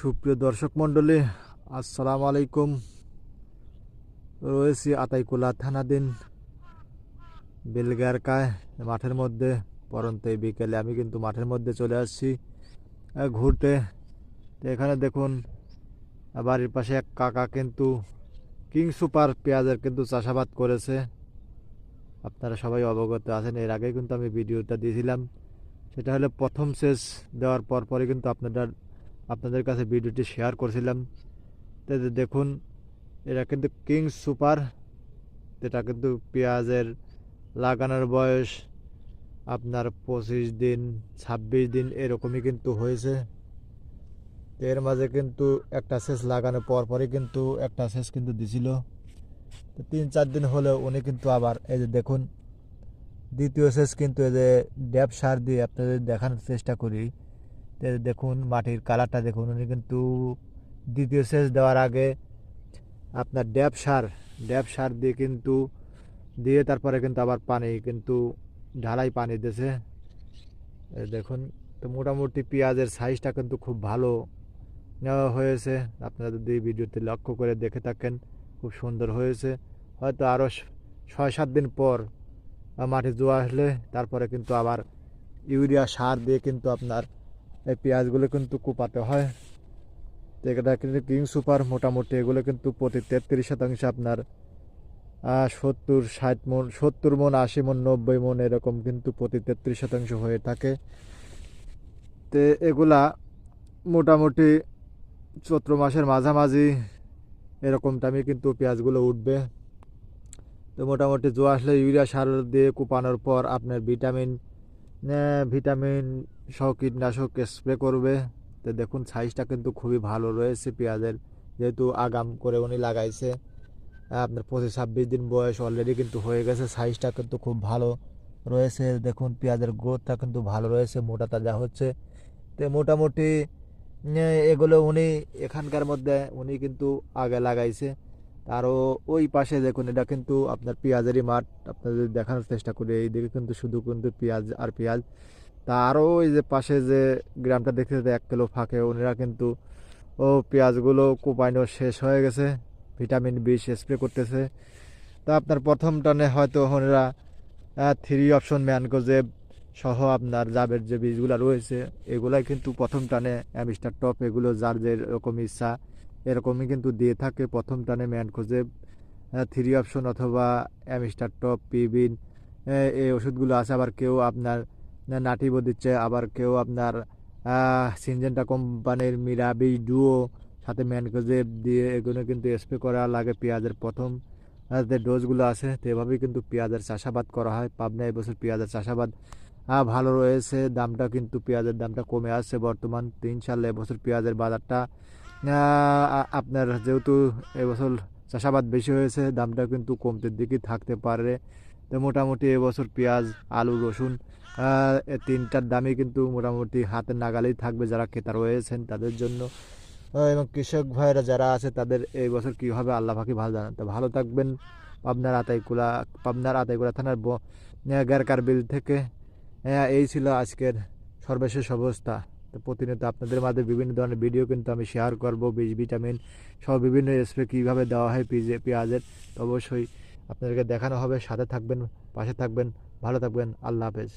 সুপ্রিয় দর্শক মণ্ডলী, আসসালামু আলাইকুম। রয়েছি আতাইকুলা থানাদিন বেলগারকায়, মাঠের মধ্যে পরন্ত এই বিকেলে। আমি কিন্তু মাঠের মধ্যে চলে আসছি ঘুরতে। এখানে দেখুন, বাড়ির পাশে এক কাকা কিন্তু কিং সুপার পেঁয়াজের কিন্তু চাষাবাদ করেছে। আপনারা সবাই অবগত আছেন, এর আগে কিন্তু আমি ভিডিওটা দিয়েছিলাম। সেটা হলো প্রথম শেষ দেওয়ার পর পরে কিন্তু আপনারা আপনাদের কাছে ভিডিওটি শেয়ার করছিলাম। তো যে দেখুন এটা কিন্তু কিং সুপার। এটা কিন্তু পেঁয়াজের লাগানোর বয়স আপনার পঁচিশ দিন, ছাব্বিশ দিন এরকমই কিন্তু হয়েছে। এর মাঝে কিন্তু একটা সেচ লাগানোর পর পরই কিন্তু একটা সেচ কিন্তু দিছিল। তো তিন চার দিন হলেও উনি কিন্তু আবার এই যে দেখুন, দ্বিতীয় সেচ কিন্তু এই যে ড্যাপ সার দিয়ে আপনাদের দেখানোর চেষ্টা করি। দেখুন, মাটির কালারটা দেখুন, উনি কিন্তু দ্বিতীয় সেচ দেওয়ার আগে আপনার ড্যাপ সার ড্যাপ সার দিয়ে কিন্তু, দিয়ে তারপরে কিন্তু আবার পানি, কিন্তু ঢালাই পানি দিয়েছে। দেখুন, তো মোটামুটি পেঁয়াজের সাইজটা কিন্তু খুব ভালো নেওয়া হয়েছে। আপনারা যদি ভিডিওতে লক্ষ্য করে দেখে থাকেন, খুব সুন্দর হয়েছে। হয়তো আরও ছয় সাত দিন পর মাটি জোয়া আসলে তারপরে কিন্তু আবার ইউরিয়া সার দিয়ে কিন্তু আপনার এই পেঁয়াজগুলো কিন্তু কুপাতে হয়। এটা কিন্তু কিং সুপার মোটামুটি, এগুলো কিন্তু প্রতি তেত্রিশ শতাংশ আপনার সত্তর, ষাট মন, সত্তর মন, আশি মন, নব্বই মন এরকম কিন্তু প্রতি তেত্রিশ শতাংশ হয়ে থাকে। তো এগুলা মোটামুটি চৈত্র মাসের মাঝামাঝি এরকম টাইমে কিন্তু পেঁয়াজগুলো উঠবে। তো মোটামুটি জো আসলে ইউরিয়া সার দিয়ে কুপানোর পর আপনার ভিটামিন ভিটামিন সহ কীটনাশক স্প্রে করবে। তো দেখুন সাইজটা কিন্তু খুবই ভালো রয়েছে পেঁয়াজের। যেহেতু আগাম করে উনি লাগাইছে, আপনার পঁচিশ ছাব্বিশ দিন বয়স অলরেডি কিন্তু হয়ে গেছে সাইজটা কিন্তু খুব ভালো রয়েছে। দেখুন, পেঁয়াজের গ্রোথটা কিন্তু ভালো রয়েছে, মোটা তাজা হচ্ছে। তো মোটামুটি এগুলো উনি এখানকার মধ্যে উনি কিন্তু আগে লাগাইছে। আরও ওই পাশে দেখুন, এটা কিন্তু আপনার পেঁয়াজেরই মাঠ। আপনাদের দেখানোর চেষ্টা করি, এইদিকে কিন্তু শুধু কিন্তু পেঁয়াজ আর পেঁয়াজ। তা আরও ওই যে পাশে যে গ্রামটা দেখতে এক কিলো ফাঁকে ওনারা কিন্তু, ও পেঁয়াজগুলো কোপাইনো শেষ হয়ে গেছে, ভিটামিন বিশ স্প্রে করতেছে। তা আপনার প্রথম টানে হয়তো ওনারা থ্রি অপশন ম্যানকোজেব সহ আপনার জাবের যে বীজগুলো রয়েছে, এগুলাই কিন্তু প্রথম টানে, অ্যামিস্টার টপ, এগুলো যার যে রকম ইচ্ছা, এরকমই কিন্তু দিয়ে থাকে প্রথম টানে ম্যানকোজেব থ্রি অপশন অথবা অ্যামিস্টার টপ, পিবিন এই ওষুধগুলো আছে, আবার কেউ আপনার নাটিবো দিচ্ছে, আবার কেউ আপনার সিনজেন্টা কোম্পানির মিরাবি ডুও সাথে ম্যানকোজেব দিয়ে এগুলো কিন্তু স্প্রে করা লাগে পেঁয়াজের প্রথম যে ডোজগুলো আছে, তো এভাবেই কিন্তু পেঁয়াজের চাষাবাদ করা হয়। পাবনা এবছর পেঁয়াজের চাষাবাদ ভালো রয়েছে, দামটা কিন্তু পেঁয়াজের দামটা কমে আসছে বর্তমান তিন সালে। এবছর পেঁয়াজের বাজারটা আপনার যেহেতু এবছর চাষাবাদ বেশি হয়েছে, দামটা কিন্তু কমতে দিকে থাকতে পারে। তো মোটামুটি এবছর পেঁয়াজ, আলু, রসুন তিনটার দামই কিন্তু মোটামুটি হাতের নাগালেই থাকবে যারা ক্রেতা রয়েছেন তাদের জন্য। এবং কৃষক ভাইরা যারা আছে তাদের এই বছর কী হবে আল্লাহ পাখি ভালো জানান। তো ভালো থাকবেন পাবনার আতাইকুলা পাবনার আতাইকুলা থানার গ্যারকার বিল থেকে। এই ছিল আজকের সর্বশেষ অবস্থা। তো প্রতিনিয়ত আপনাদের মাঝে বিভিন্ন ধরনের ভিডিও কিন্তু আমি শেয়ার করব। বীজ, ভিটামিন সব বিভিন্ন স্প্রে কীভাবে দেওয়া হয় পিজে পেঁয়াজের, তো অবশ্যই আপনাদেরকে দেখানো হবে সাথে থাকবেন পাশে থাকবেন ভালো থাকবেন আল্লাহ হাফেজ।